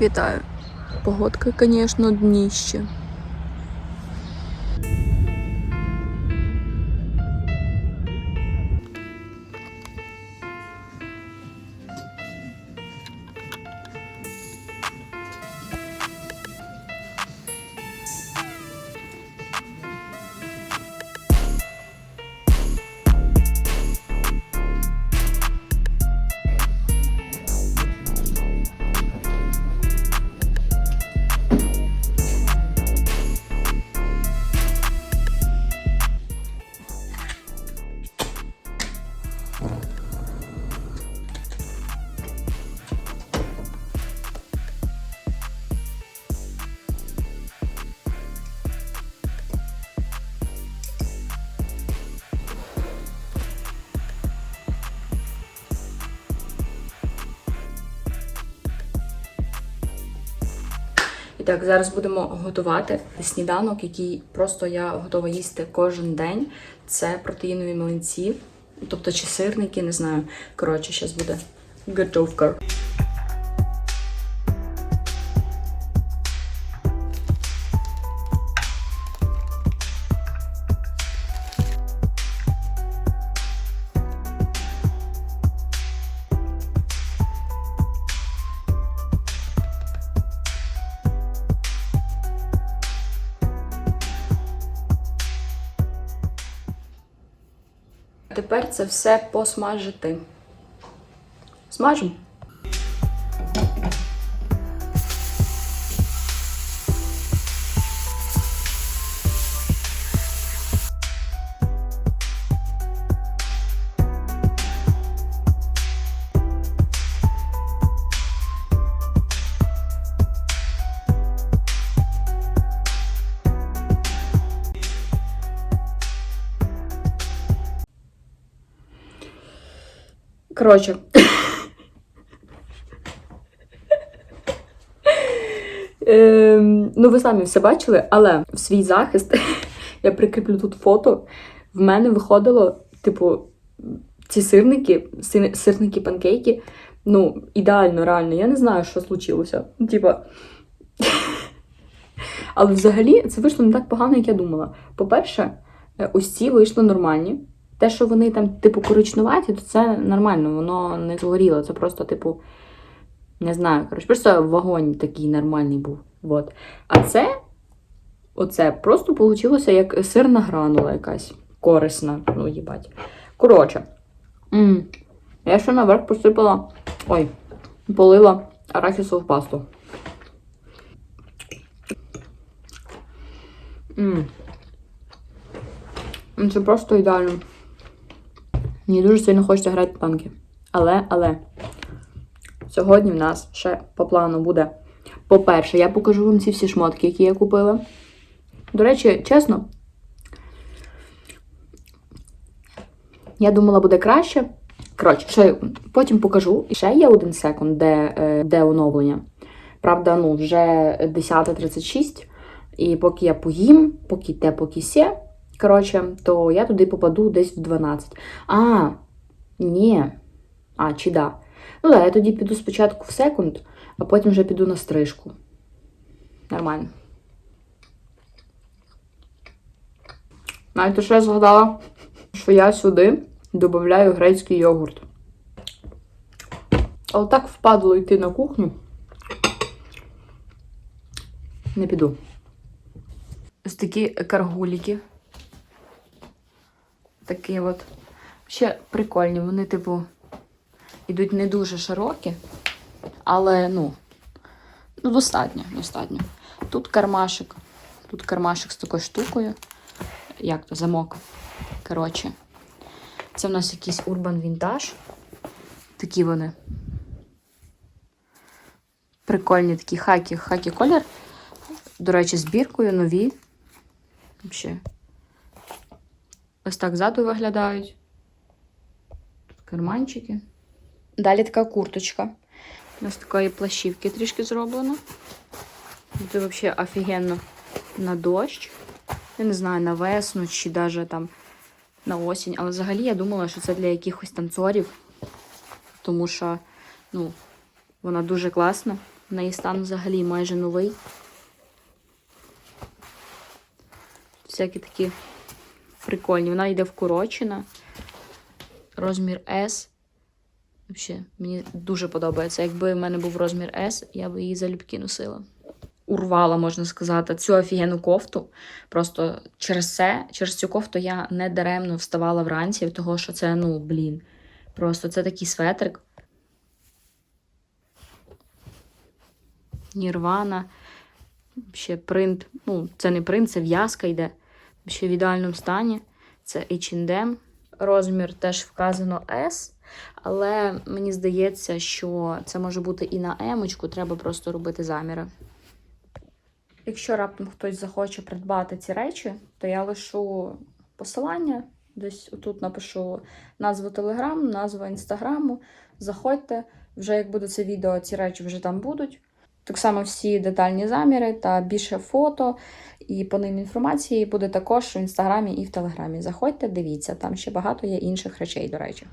Вітаю. Погодка, звісно, дніще. Так, зараз будемо готувати сніданок, який просто я готова їсти кожен день. Це протеїнові млинці, тобто чи сирники, не знаю. Коротше, зараз буде готовка. Тепер це все посмажити. Смажимо. Коротше. Ем, ну, ви самі все бачили, але в свій захист я прикріплю тут фото. В мене виходило, типу, ці сирники, сирники панкейки. Ну, ідеально, реально. Я не знаю, що случилося. Типа. Але взагалі це вийшло не так погано, як я думала. По-перше, е, ось ці вийшли нормальні. Те, що вони там, типу, коричнуваті, то це нормально, воно не згоріло. Це просто, типу, не знаю, коротше, просто вогонь такий нормальний був. Вот. А це, оце просто вийшло як сирна гранула якась корисна. Ну, їбать. Коротше. м, Я ще наверх посипала. Ой, полила арахісову пасту. М, Це просто ідеально. Мені дуже сильно хочеться грати танки. Але, але, сьогодні в нас ще по плану буде. По-перше, я покажу вам ці всі шмотки, які я купила. До речі, чесно, я думала, буде краще. Коротше, ще потім покажу. І ще є один секунд, де, е, де оновлення. Правда, ну, вже 10.36. І поки я поїм, поки те, поки сє, коротше, то я туди попаду десь в 12. А, ні. А, чи да. Ну так, я тоді піду спочатку в секунд, а потім вже піду на стрижку. Нормально. Знаєте, що я згадала? Що я сюди додаю грецький йогурт. Але так впадло йти на кухню. Не піду. Ось такі каргуліки. Такі от. Ще прикольні. Вони, типу, йдуть не дуже широкі, але, ну, ну, достатньо, достатньо. Тут кармашик. Тут кармашик з такою штукою. Як то, замок. Коротше. Це в нас якийсь Urban Vintage. Такі вони. Прикольні такі хакі, хакі колір. До речі, збіркою нові. Взагалі. Ось так ззаду виглядають. Тут карманчики. Далі така курточка. Ось такої плащівки трішки зроблено. Це взагалі офігенно на дощ. Я не знаю, на весну чи навіть там на осінь. Але взагалі я думала, що це для якихось танцорів. Тому що, ну, вона дуже класна. В неї стан взагалі майже новий. Всякі такі прикольні. Вона йде вкорочена. Розмір S. Взагалі, мені дуже подобається. Якби в мене був розмір S, я би її залюбки носила. Урвала, можна сказати, цю офігенну кофту. Просто через це, через цю кофту я не даремно вставала вранці, того що це, ну, блін. Просто це такий светрик. Нірвана. Ще принт. Ну, це не принт, це в'язка йде. Ще в ідеальному стані. Це H&M. Розмір теж вказано S. Але мені здається, що це може бути і на емочку, треба просто робити заміри. Якщо раптом хтось захоче придбати ці речі, то я лишу посилання. Десь тут напишу назву телеграму, назву інстаграму. Заходьте, вже як буде це відео, ці речі вже там будуть. Так само всі детальні заміри та більше фото і по ним інформації буде також в інстаграмі і в телеграмі. Заходьте, дивіться, там ще багато є інших речей, до речі.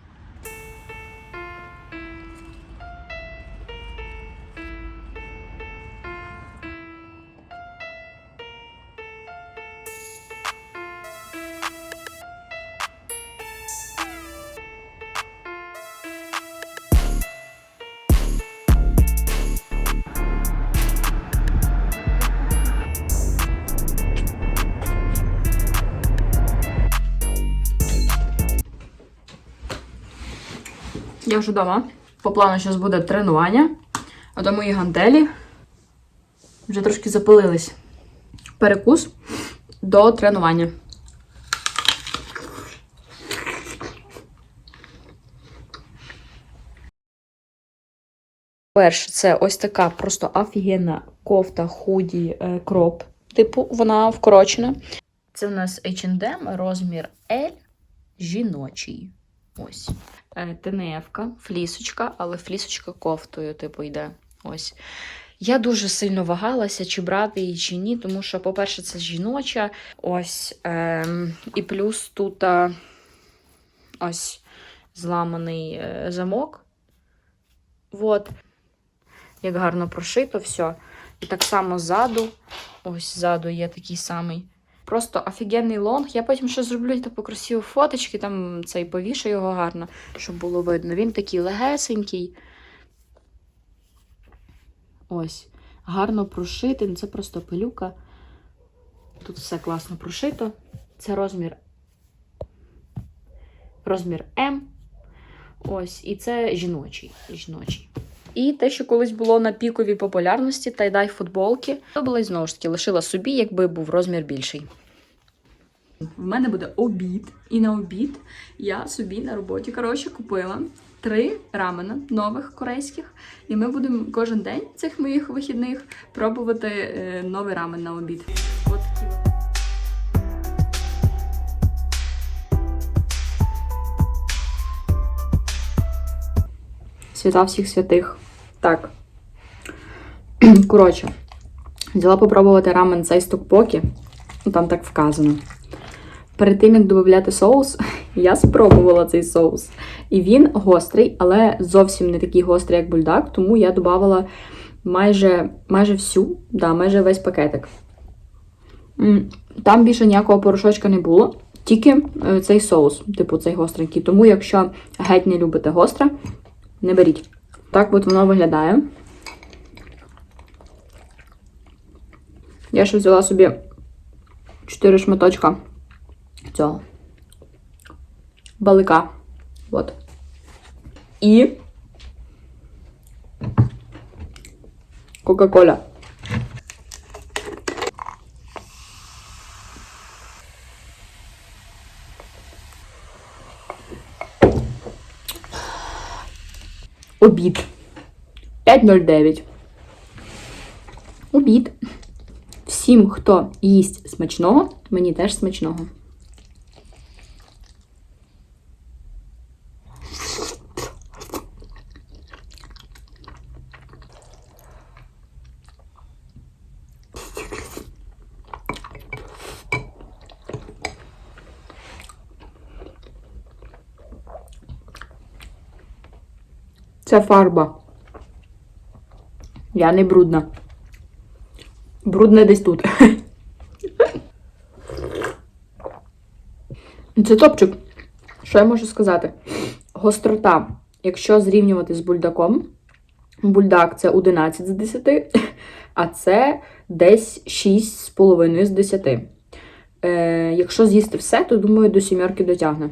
Я вже вдома. По плану зараз буде тренування. А то мої гантелі вже трошки запилились. Перекус до тренування. Перше, це ось така просто офігенна кофта худі е, кроп. Типу, вона вкорочена. Це в нас H&M, розмір L, жіночий. Ось. Е, ТНФ-ка, флісочка, але флісочка кофтою, типу, йде. Ось. Я дуже сильно вагалася, чи брати її, чи ні, тому що, по-перше, це жіноча. Ось. Е, і плюс тут а, ось зламаний е, замок. Вот. Як гарно прошито все. І так само ззаду. Ось ззаду є такий самий. Просто офігенний лонг. Я потім ще зроблю таку красиву фоточки, там цей повішу його гарно, щоб було видно. Він такий легесенький. Ось. Гарно прошитий. Ну, Це просто пилюка. Тут все класно прошито. Це розмір. Розмір М. Ось, і це жіночий. жіночий. І те, що колись було на піковій популярності, тайдай футболки, то була знову ж таки лишила собі, якби був розмір більший. В мене буде обід, і на обід я собі на роботі коротше купила три рамена нових корейських. І ми будемо кожен день цих моїх вихідних пробувати е, новий рамен на обід. От такі. Свята всіх святих. Так. Коротше, взяла попробувати рамен цей з токпокі. Ну, Там так вказано. Перед тим, як додати соус, я спробувала цей соус. І він гострий, але зовсім не такий гострий, як бульдак, тому я додавала майже, майже всю, да, майже весь пакетик. Там більше ніякого порошочка не було, тільки е, цей соус, типу цей гостренький. Тому, якщо геть не любите гостре, не беріть. Так от воно виглядає. Я ще взяла собі 4 шматочка цього балика. От. І Кока-Коля. Обід. 5.09. Обід. Всім, хто їсть смачного, мені теж смачного. Це фарба. Я не брудна. Брудне десь тут. Це топчик. Що я можу сказати? Гострота. Якщо зрівнювати з бульдаком, бульдак це 11 з 10, а це десь 6,5 з 10. Е, якщо з'їсти все, то думаю, до сімерки дотягне.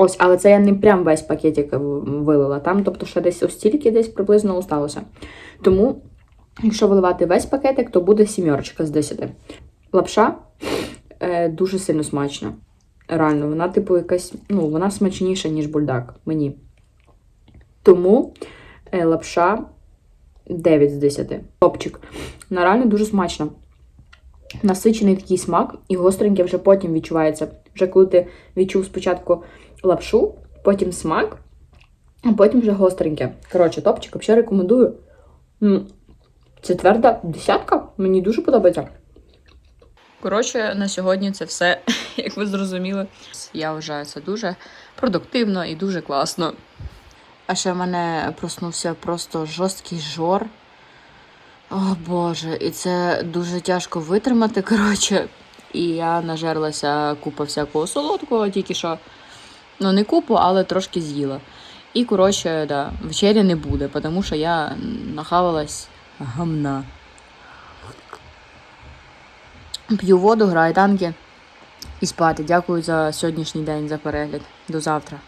Ось, але це я не прям весь пакетик вилила. Там, тобто, ще десь ось стільки десь приблизно осталося. Тому, якщо виливати весь пакетик, то буде сімерочка з 10. Лапша е, дуже сильно смачна. Реально, вона, типу, якась, ну, вона смачніша, ніж бульдак мені. Тому е, лапша 9 з 10. Топчик. Вона реально дуже смачна. Насичений такий смак, і гостренький вже потім відчувається. Вже коли ти відчув спочатку лапшу, потім смак, а потім вже гостреньке. Коротше, топчик взагалі рекомендую. Тверда десятка. Мені дуже подобається. Коротше, на сьогодні це все, як ви зрозуміли. Я вважаю це дуже продуктивно і дуже класно. А ще в мене проснувся просто жорсткий жор. О Боже, і це дуже тяжко витримати, коротше. І я нажерлася купа всякого солодкого, тільки що. Ну, не купу, але трошки з'їла. І, коротше, да, вечері не буде, тому що я нахавалась гамна. П'ю воду, граю танки і спати. Дякую за сьогоднішній день, за перегляд. До завтра.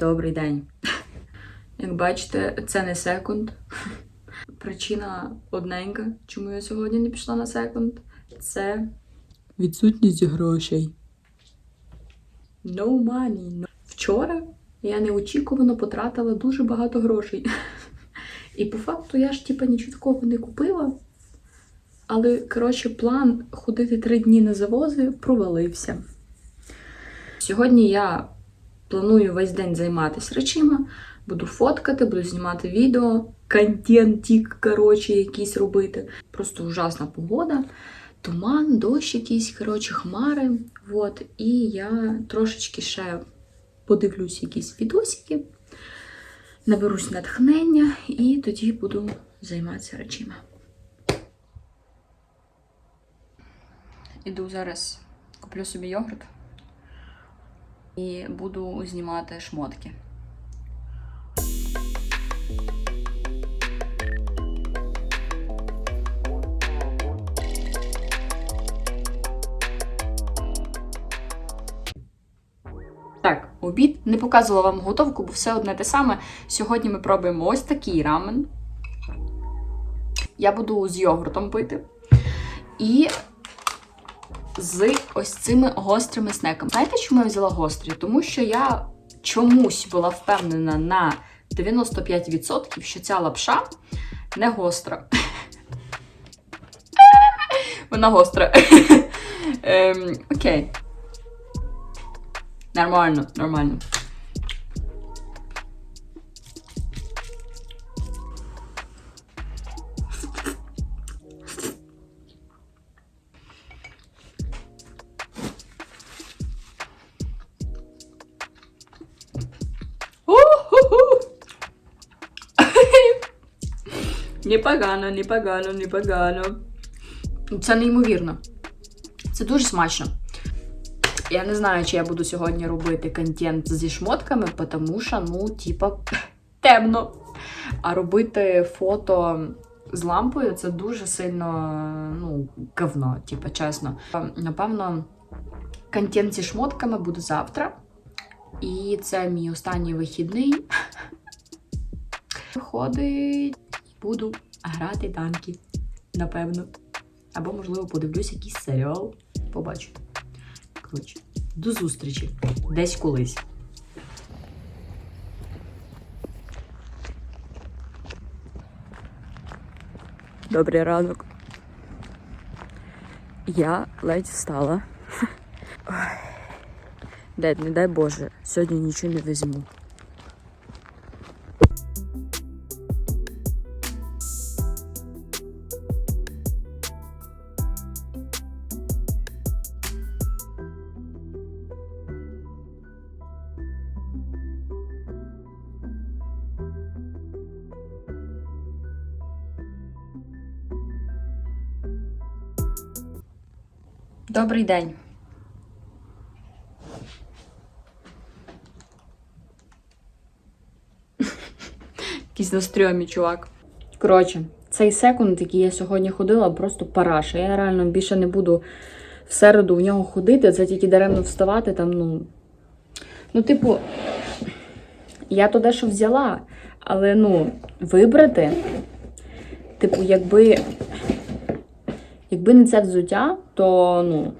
Добрий день. Як бачите, це не секунд. Причина одненька, чому я сьогодні не пішла на секунд. Це відсутність грошей. No money. no- Вчора я неочікувано потратила дуже багато грошей. І по факту я ж типа нічого такого не купила. Але, коротше, план ходити три дні на завози провалився. Сьогодні я планую весь день займатися речима, буду фоткати, буду знімати відео, контентик, коротше, якийсь робити. Просто ужасна погода. Туман, дощ якийсь, коротше, хмари. От. І я трошечки ще подивлюсь якісь відосики, наберусь натхнення і тоді буду займатися речима. Іду зараз куплю собі йогурт і буду знімати шмотки. Так, обід. Не показувала вам готовку, бо все одне те саме. Сьогодні ми пробуємо ось такий рамен. Я буду з йогуртом пити. І з ось цими гострими снеками. Знаєте, чому я взяла гострі? Тому що я чомусь була впевнена на 95%, що ця лапша не гостра. Вона гостра. Ем, Окей. Нормально, нормально. Непогано, непогано, непогано. Це неймовірно. Це дуже смачно. Я не знаю, чи я буду сьогодні робити контент зі шмотками, тому що, ну, типа, темно. А робити фото з лампою це дуже сильно ну, говно, типа, чесно. Напевно, контент зі шмотками буде завтра. І це мій останній вихідний. Виходить, буду грати танки, напевно. Або, можливо, подивлюсь якийсь серіал. Побачу. Коротше, до зустрічі. Десь колись. Добрий ранок. Я ледь встала. Дед, не дай Боже, сьогодні нічого не візьму. Добрий день. Якийсь на стрьомі, чувак. Коротше, цей секунд, який я сьогодні ходила, просто параша. Я реально більше не буду в середу в нього ходити, це тільки даремно вставати там, ну. Ну, типу, я то дещо взяла, але ну, вибрати, типу, якби. Якби не це взуття, то ну,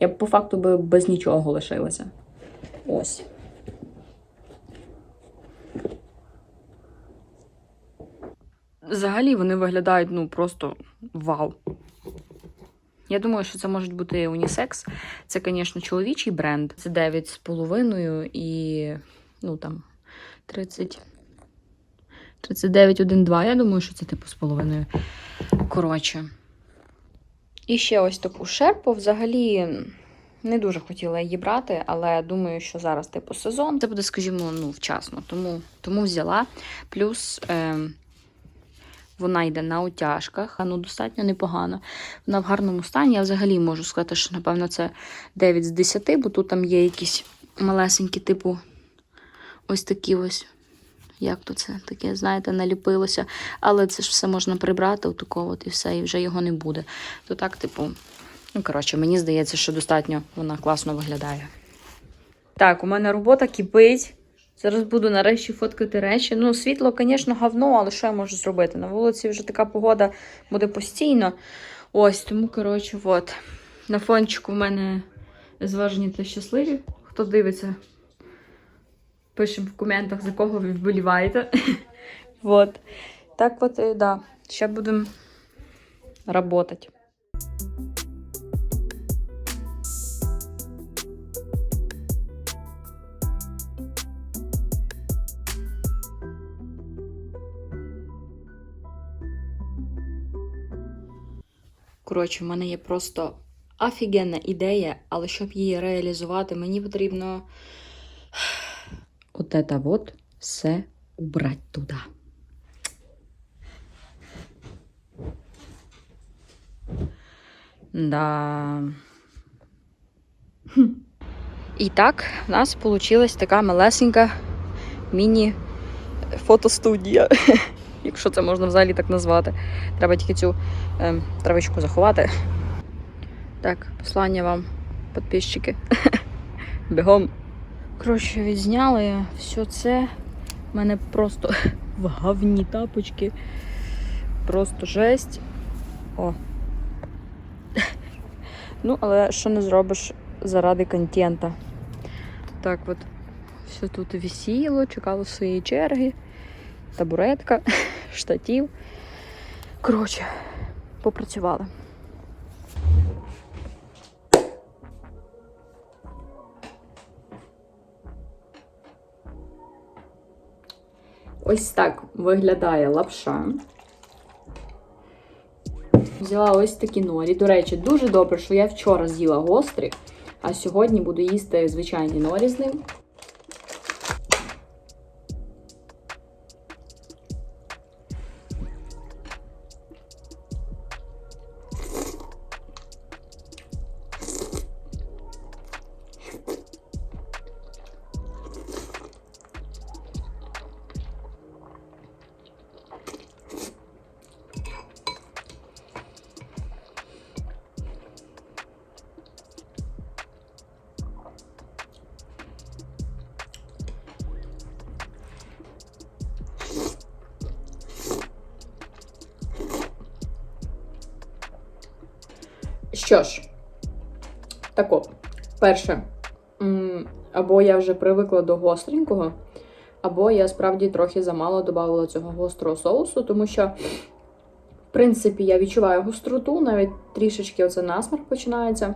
я б по факту би без нічого лишилася. Ось. Взагалі вони виглядають ну просто вау. Я думаю, що це може бути унісекс. Це, звісно, чоловічий бренд. Це 9,5 і ну там 30. 39,1,2. Я думаю, що це типу з половиною. Коротше. І ще ось таку шерпу. Взагалі не дуже хотіла її брати, але думаю, що зараз типу сезон. Це буде, скажімо, ну, вчасно. Тому тому взяла. Плюс е, вона йде на утяжках, ну достатньо непогано. Вона в гарному стані. Я взагалі можу сказати, що, напевно, це 9 з 10, бо тут там є якісь малесенькі, типу, ось такі ось. Як то це таке, знаєте, наліпилося. Але це ж все можна прибрати, от і все, і вже його не буде. То так, типу, ну, коротше, мені здається, що достатньо вона класно виглядає. Так, у мене робота кипить. Зараз буду нарешті фоткати речі. Ну, світло, звісно, говно, але що я можу зробити? На вулиці вже така погода буде постійно. Ось, тому, коротше, от. На фончику в мене зважені та щасливі. Хто дивиться, пишемо в коментах, за кого ви вболіваєте. вот. Так от, і, да. Ще будемо працювати. Коротше, в мене є просто офігенна ідея, але щоб її реалізувати, мені потрібно от это вот все убрати туди. Да. І так, в нас вийшла така малесенька міні-фотостудія, якщо це можна взагалі так назвати. Треба тільки цю е, травичку заховати. Так, послання вам, підписчики. Бігом. Коротше, відзняли все це. У мене просто в говні тапочки. Просто жесть. О. Ну, але що не зробиш заради контента. Так от, все тут висіло, чекало своєї черги. Табуретка, штатів. Коротше, попрацювали. Ось так виглядає лапша. Взяла ось такі норі. До речі, дуже добре, що я вчора з'їла гострі, а сьогодні буду їсти звичайні норі з ним. Що ж, так от, перше, або я вже привикла до гостренького, або я справді трохи замало додавала цього гострого соусу, тому що, в принципі, я відчуваю гостроту, навіть трішечки оце насмарк починається.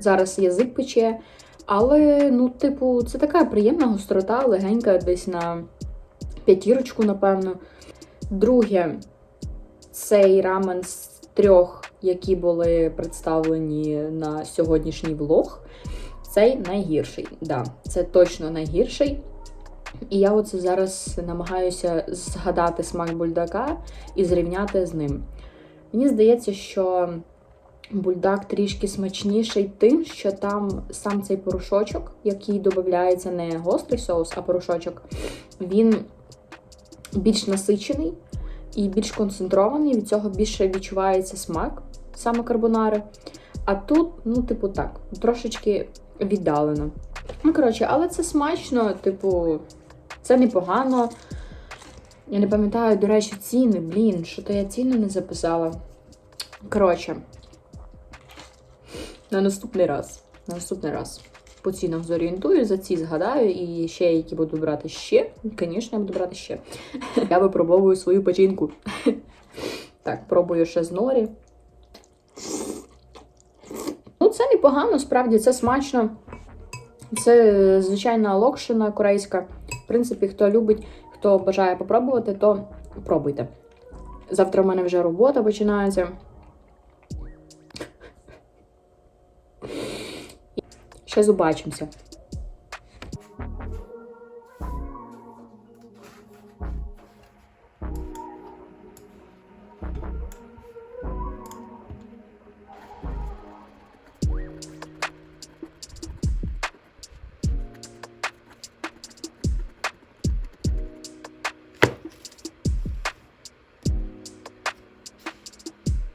Зараз язик пече. Але, ну, типу, це така приємна гострота, легенька, десь на п'ятірочку, напевно. Друге, цей рамен з трьох, які були представлені на сьогоднішній влог, цей найгірший. Да, це точно найгірший. І я оце зараз намагаюся згадати смак бульдака і зрівняти з ним. Мені здається, що бульдак трішки смачніший тим, що там сам цей порошочок, який додається не гострий соус, а порошочок, він більш насичений і більш концентрований. Від цього більше відчувається смак саме карбонари. А тут, ну, типу, так, трошечки віддалено. Ну, коротше, але це смачно, типу, це непогано. Я не пам'ятаю, до речі, ціни, блін, що то я ціни не записала. Коротше, на наступний раз. На наступний раз. По цінах зорієнтую, за ці згадаю, і ще які буду брати ще. Звісно, я буду брати ще. Я випробовую свою печінку. Так, пробую ще з норі. Ну, це непогано, справді, це смачно. Це звичайна локшина корейська. В принципі, хто любить, хто бажає попробувати, то пробуйте. Завтра в мене вже робота починається. Ще побачимося.